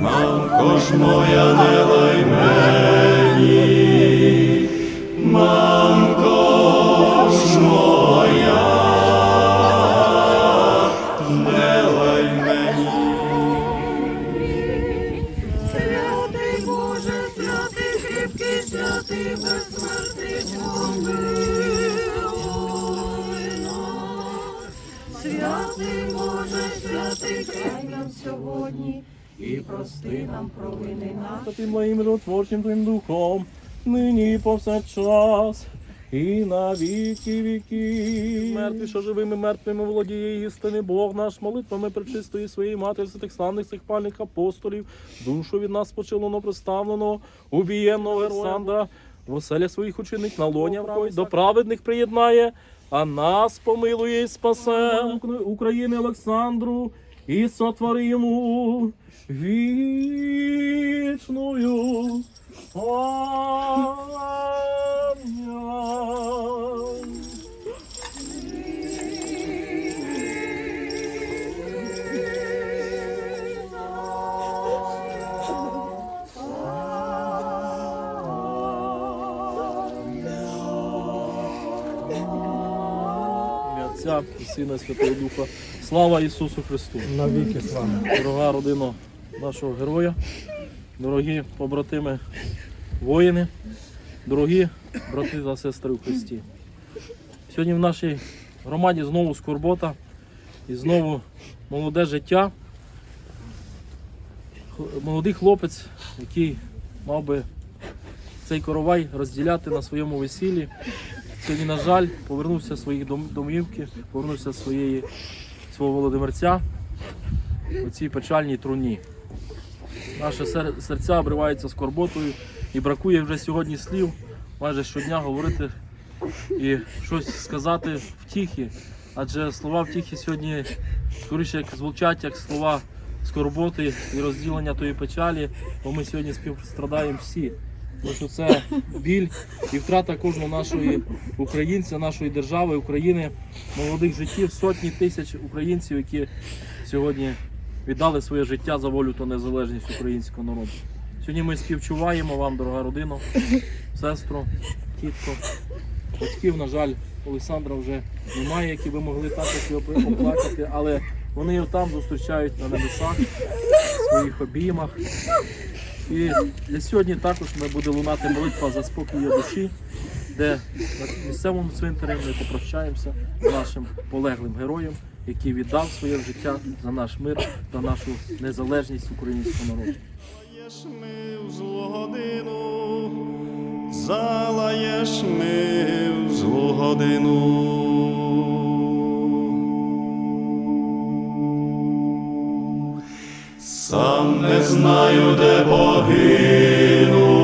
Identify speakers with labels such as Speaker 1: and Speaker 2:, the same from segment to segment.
Speaker 1: Мамко ж моя, не лай мені, мамко
Speaker 2: прости нам провини наші.
Speaker 3: Ти моїм миротворчим твоїм духом, нині повсякчас, і на віки віки. Мертві, що живими мертвими володіє істини. Бог наш, молитвами пречистої своєї матері, святих славних цих пальних апостолів, душу від нас почилено представлено, убієнного Олександра, в оселя своїх ученик на лоня входь, до праведних приєднає, а нас помилує і спасе. України Олександру і сотвори йому вічною пам'ять. Ім'я Отця і Сина і Святого Духа. Слава Ісусу Христу!
Speaker 4: Навіки з вами.
Speaker 3: Дорога родина нашого героя, дорогі побратими воїни, дорогі брати та сестри у Христі. Сьогодні в нашій громаді знову скорбота і знову молоде життя. Молодий хлопець, який мав би цей коровай розділяти на своєму весіллі. Сьогодні, на жаль, повернувся з своїх домівки, повернувся з своєї, свого Володимирця у цій печальній труні. Наше сер- серця обриваються скорботою і бракує вже сьогодні слів майже щодня говорити і щось сказати втіхи. Адже слова втіхи сьогодні скоріше як звучать, як слова скорботи і розділення тої печалі, бо ми сьогодні співстрадаємо всі. Тому що це біль і втрата кожного нашої українця, нашої держави, України, молодих життів, сотні тисяч українців, які сьогодні віддали своє життя за волю та незалежність українського народу. Сьогодні ми співчуваємо вам, дорога родина, сестру, тітко. Батьків, на жаль, Олександра вже немає, які би могли також його оплакати, але вони там зустрічають на небесах, в своїх обіймах. І сьогодні також ми буде лунати молитва за спокій душі, де на місцевому цвинтарі ми попрощаємося з нашим полеглим героєм, який віддав своє життя за наш мир та нашу незалежність українського народу.
Speaker 1: Ми в злу годину, залаєш ми в злу годину. Сам не знаю, де погину,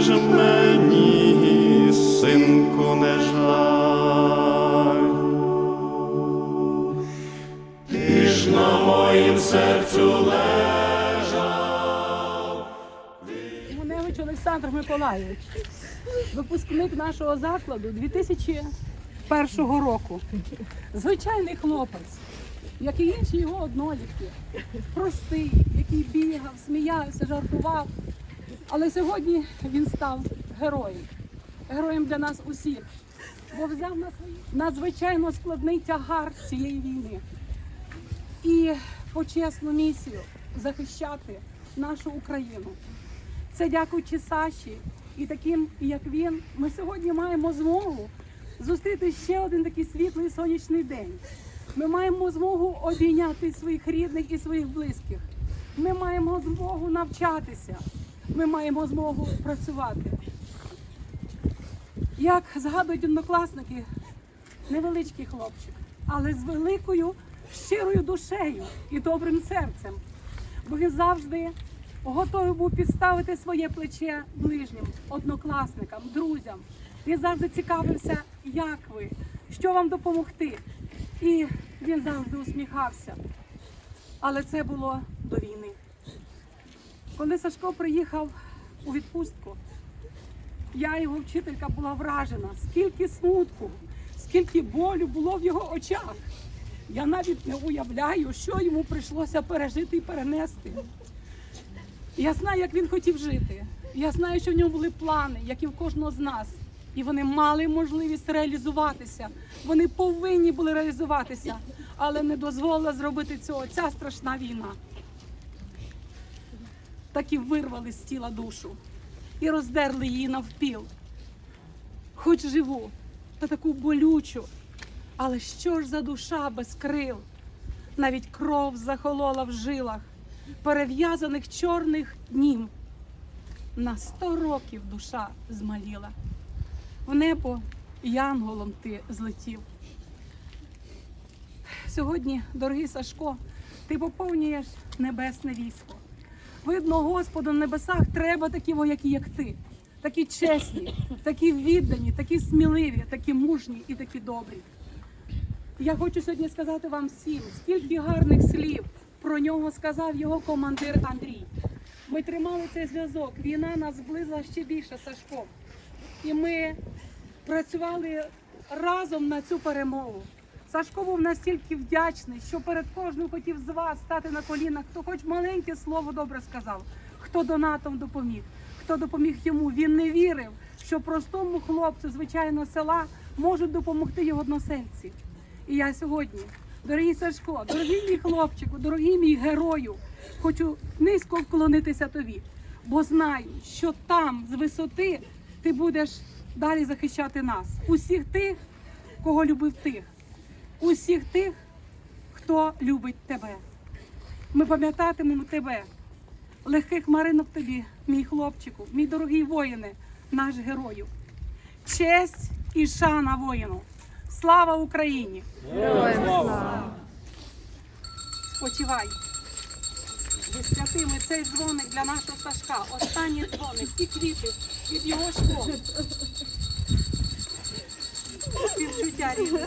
Speaker 1: ж мені, синку, не жаль, ти ж на моїм серцю лежав.
Speaker 4: Гуневич Олександр Миколайович, випускник нашого закладу 2001 року. Звичайний хлопець. Як і інші його однолітки, простий, який бігав, сміявся, жартував. Але сьогодні він став героєм. Героєм для нас усіх. Бо взяв на свої надзвичайно складний тягар цієї війни і почесну місію захищати нашу Україну. Це дякуючи Саші і таким, як він, ми сьогодні маємо змогу зустріти ще один такий світлий сонячний день. Ми маємо змогу обійняти своїх рідних і своїх близьких. Ми маємо змогу навчатися. Ми маємо змогу працювати. Як згадують однокласники, невеличкий хлопчик, але з великою щирою душею і добрим серцем. Бо він завжди готовий був підставити своє плече ближнім, однокласникам, друзям. Він завжди цікавився, як ви, що вам допомогти. І він завжди усміхався. Але це було до війни. Коли Сашко приїхав у відпустку, я, його вчителька, була вражена, скільки смутку, скільки болю було в його очах. Я навіть не уявляю, що йому прийшлося пережити і перенести. Я знаю, як він хотів жити. Я знаю, що в нього були плани, як і в кожного з нас. І вони мали можливість реалізуватися. Вони повинні були реалізуватися, але не дозволила зробити цього ця страшна війна. Так і вирвали з тіла душу і роздерли її навпіл. Хоч живу, та таку болючу. Але що ж за душа без крил? Навіть кров захолола в жилах, перев'язаних чорних днів. На сто років душа змаліла. В небо янголом ти злетів. Сьогодні, дорогий Сашко, ти поповнюєш небесне військо. Видно, Господу на небесах треба такі вояки, як ти. Такі чесні, такі віддані, такі сміливі, такі мужні і такі добрі. Я хочу сьогодні сказати вам всім, скільки гарних слів про нього сказав його командир Андрій. Ми тримали цей зв'язок. Війна нас зблизила ще більше Сашко. І ми працювали разом на цю перемогу. Сашко був настільки вдячний, що перед кожним хотів з вас стати на колінах, хто хоч маленьке слово добре сказав, хто донатом допоміг, хто допоміг йому. Він не вірив, що простому хлопцю звичайного села можуть допомогти його односельці. І я сьогодні, дорогий Сашко, дорогий мій хлопчику, дорогий мій герою, хочу низько вклонитися тобі, бо знаю, що там з висоти ти будеш далі захищати нас, усіх тих, кого любив тих, усіх тих, хто любить тебе. Ми пам'ятатимемо тебе, легких маринок тобі, мій хлопчику, мій дорогий воїне, наш герою. Честь і шана воїну. Слава Україні! Спочивай. Зі святими цей дзвоник для нашого Сашка. Останній дзвоник і квіти від його школи. Співчуття рідне.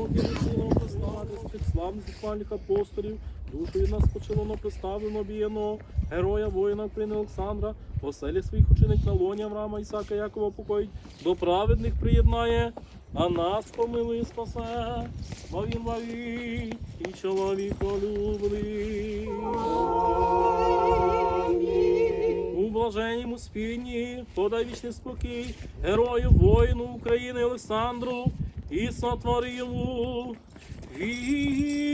Speaker 3: спокій силом послати, тих славних спальних апостолів, душу від нас почилено представлено б'єно, героя воїна України Олександра, оселі своїх ученик на лоні Авраама, Ісака, Якова покоїть, до праведних приєднає, а нас помилує спасе, бо він мовить і чоловіко любний. У блаженнім спінні подай вічний спокій герою воїну України Олександру і сотвори йому вічною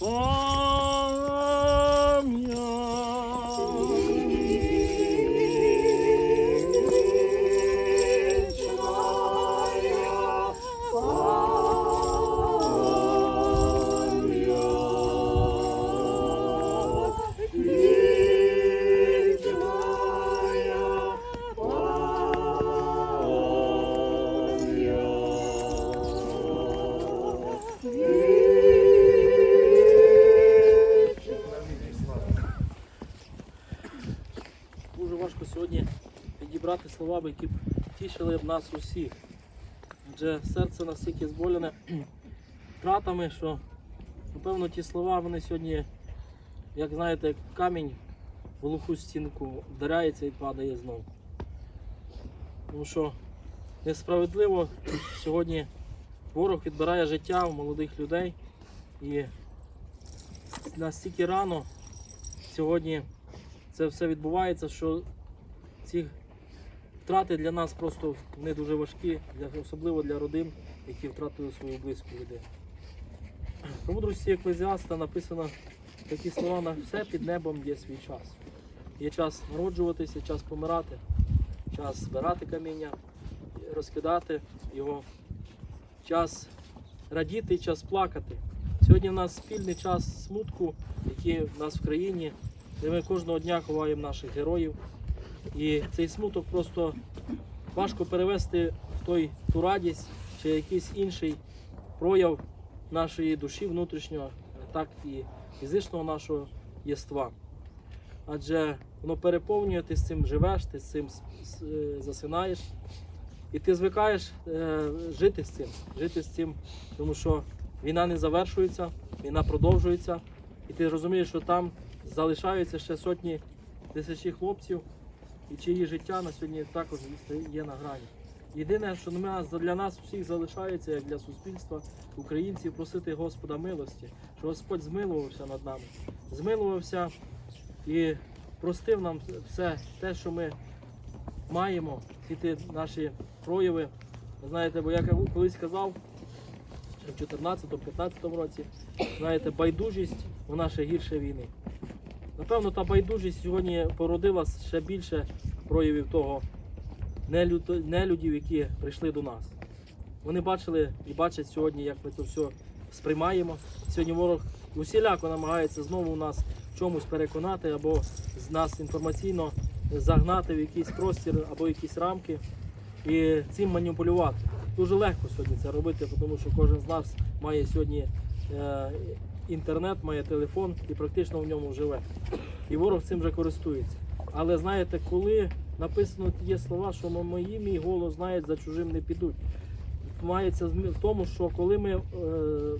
Speaker 3: пам'ять. Підібрати слова, які б тішили б нас усіх. Адже серце настільки зболене втратами, що напевно ті слова вони сьогодні, як знаєте, як камінь в глуху стінку вдаряється і падає знову. Тому що несправедливо сьогодні ворог відбирає життя у молодих людей і настільки рано сьогодні це все відбувається, що ці втрати для нас просто не дуже важкі, особливо для родин, які втратили свою близьку людину. Про мудрості еклезіаста написано такі слова на все під небом є свій час. Є час народжуватися, час помирати, час збирати каміння, розкидати його, час радіти час плакати. Сьогодні в нас спільний час смутку, який в нас в країні, де ми кожного дня ховаємо наших героїв. І цей смуток просто важко перевести в той ту радість чи якийсь інший прояв нашої душі внутрішнього, так і фізичного нашого єства. Адже воно переповнює, ти з цим живеш, ти з цим е, засинаєш. І ти звикаєш е, жити з цим, жити з цим, тому що війна не завершується, війна продовжується, і ти розумієш, що там залишаються ще сотні тисячі хлопців, і чиї життя на сьогодні також є на грані. Єдине, що для нас всіх залишається, як для суспільства, українців, просити Господа милості, що Господь змилувався над нами, змилувався і простив нам все те, що ми маємо, всі ті наші прояви. Знаєте, бо я колись казав, в 2014-2015 році, знаєте, байдужість вона ще гірше війни. Напевно, та байдужість сьогодні породила ще більше проявів того нелюдів, які прийшли до нас. Вони бачили і бачать сьогодні, як ми це все сприймаємо. Сьогодні ворог усіляко намагається знову нас чомусь переконати або з нас інформаційно загнати в якийсь простір або якісь рамки і цим маніпулювати. Дуже легко сьогодні це робити, тому що кожен з нас має сьогодні е, інтернет, має телефон і практично в ньому живе. І ворог цим вже користується. Але знаєте, коли написано є слова, що мої мій голос знають, за чужим не підуть. Мається в тому, що коли ми е,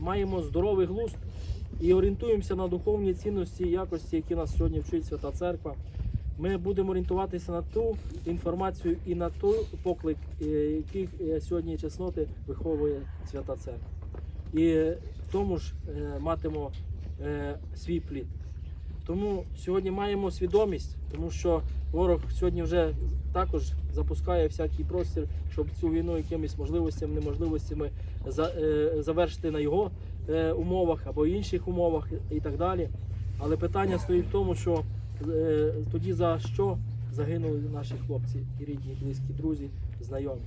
Speaker 3: маємо здоровий глузд і орієнтуємося на духовні цінності і якості, які нас сьогодні вчить Свята Церква, ми будемо орієнтуватися на ту інформацію і на той поклик, е, який е, сьогодні чесноти виховує Свята Церква. І в тому ж е, матимо е, свій плід. Тому сьогодні маємо свідомість, тому що ворог сьогодні вже також запускає всякий простір, щоб цю війну якимись можливостями, неможливостями е, завершити на його умовах або інших умовах і так далі. Але питання стоїть в тому, що тоді за що загинули наші хлопці рідні, близькі, друзі, знайомі.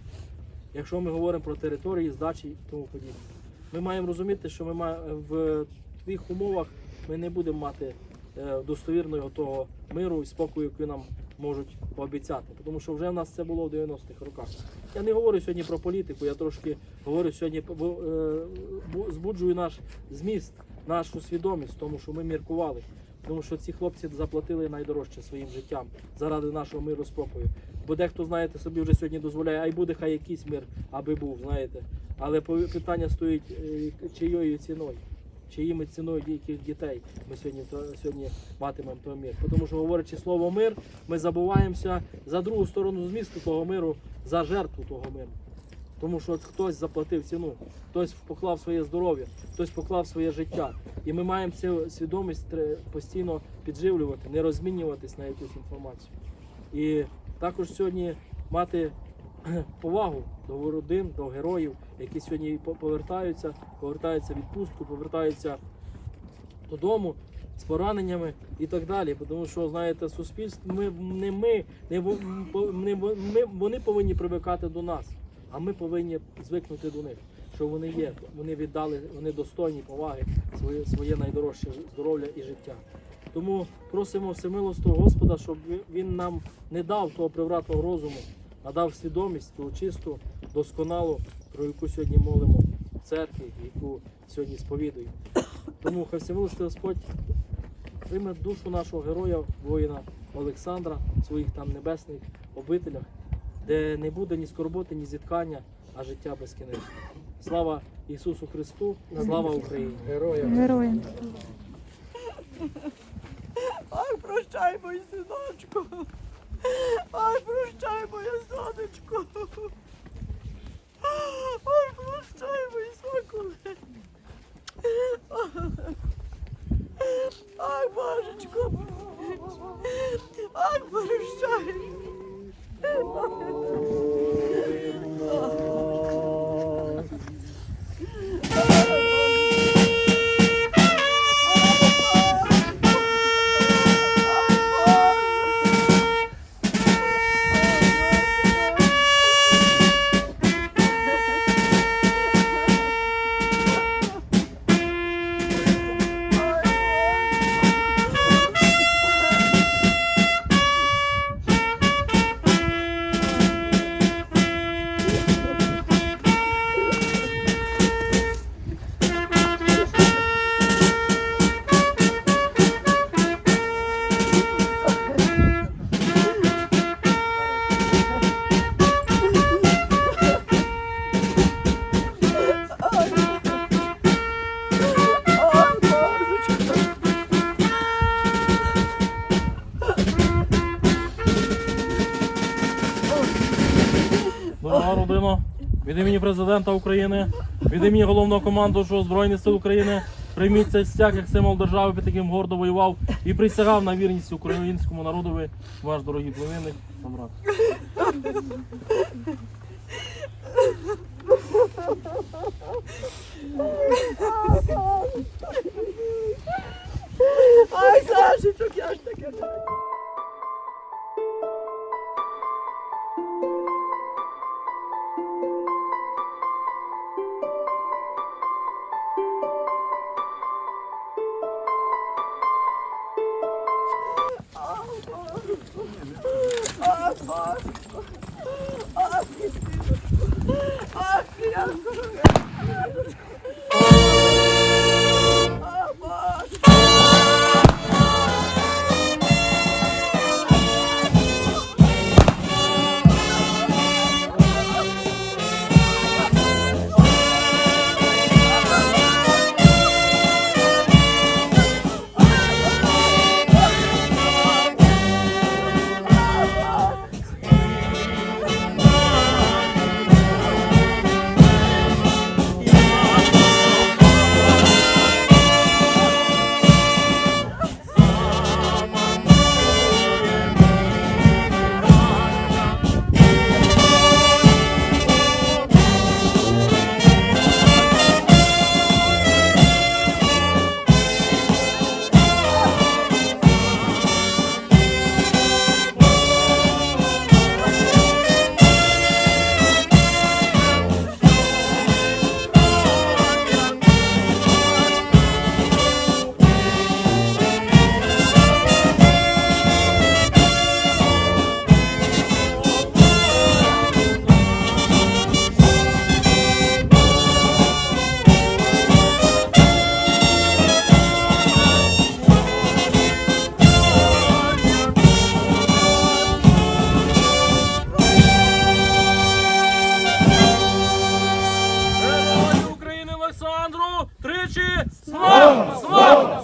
Speaker 3: Якщо ми говоримо про території, здачі і тому подібне. Ми маємо розуміти, що ми маємо в тих умовах ми не будемо мати е, достовірного того миру і спокою, який нам можуть пообіцяти. Тому що вже в нас це було в 90-х роках. Я не говорю сьогодні про політику, я трошки говорю сьогодні, е, збуджую наш зміст, нашу свідомість, тому що ми міркували. Тому що ці хлопці заплатили найдорожче своїм життям заради нашого миру спокою. Бо дехто, знаєте, собі вже сьогодні дозволяє, а й буде хай якийсь мир, аби був, знаєте. Але питання стоїть е, чиєю ціною, чиїми ціною яких дітей ми сьогодні сьогодні матимемо той мир. Тому що говорячи слово мир, ми забуваємося за другу сторону змісту того миру, за жертву того миру. Тому що хтось заплатив ціну, хтось поклав своє здоров'я, хтось поклав своє життя. І ми маємо цю свідомість постійно підживлювати, не розмінюватись на якусь інформацію. І також сьогодні мати повагу до родин, до героїв, які сьогодні по- повертаються, повертаються відпустку, повертаються додому з пораненнями і так далі. Тому що, знаєте, суспільство, ми не ми, не, не ми, вони повинні привикати до нас, а ми повинні звикнути до них. Що вони є, вони віддали, вони достойні поваги, своє, своє найдорожче здоров'я і життя. Тому просимо всемилостого Господа, щоб Він нам не дав того привратного розуму, а дав свідомість ту чисту, досконалу, про яку сьогодні молимо в церкві, яку сьогодні сповідуємо. Тому хай всемилостий Господь прийме душу нашого героя, воїна Олександра, в своїх там небесних обителях, де не буде ні скорботи, ні зіткання, а життя безкінечне. Слава Ісусу Христу, слава Україні!
Speaker 5: Героям.
Speaker 2: Ай, прощай, мій синочку. Ай, прощай, моє сонечко. Ай, прощай, мої соколи. Ай, божечко. Ай, прощай.
Speaker 3: Президента України, від імені головного командуючого Збройних сил України, прийміть цей стяг як символ держави, під яким гордо воював і присягав на вірність українському народові, ваш дорогий племінник Тамрак.
Speaker 2: Ай, Сашечок, я ж таке.
Speaker 3: Україні! Слава!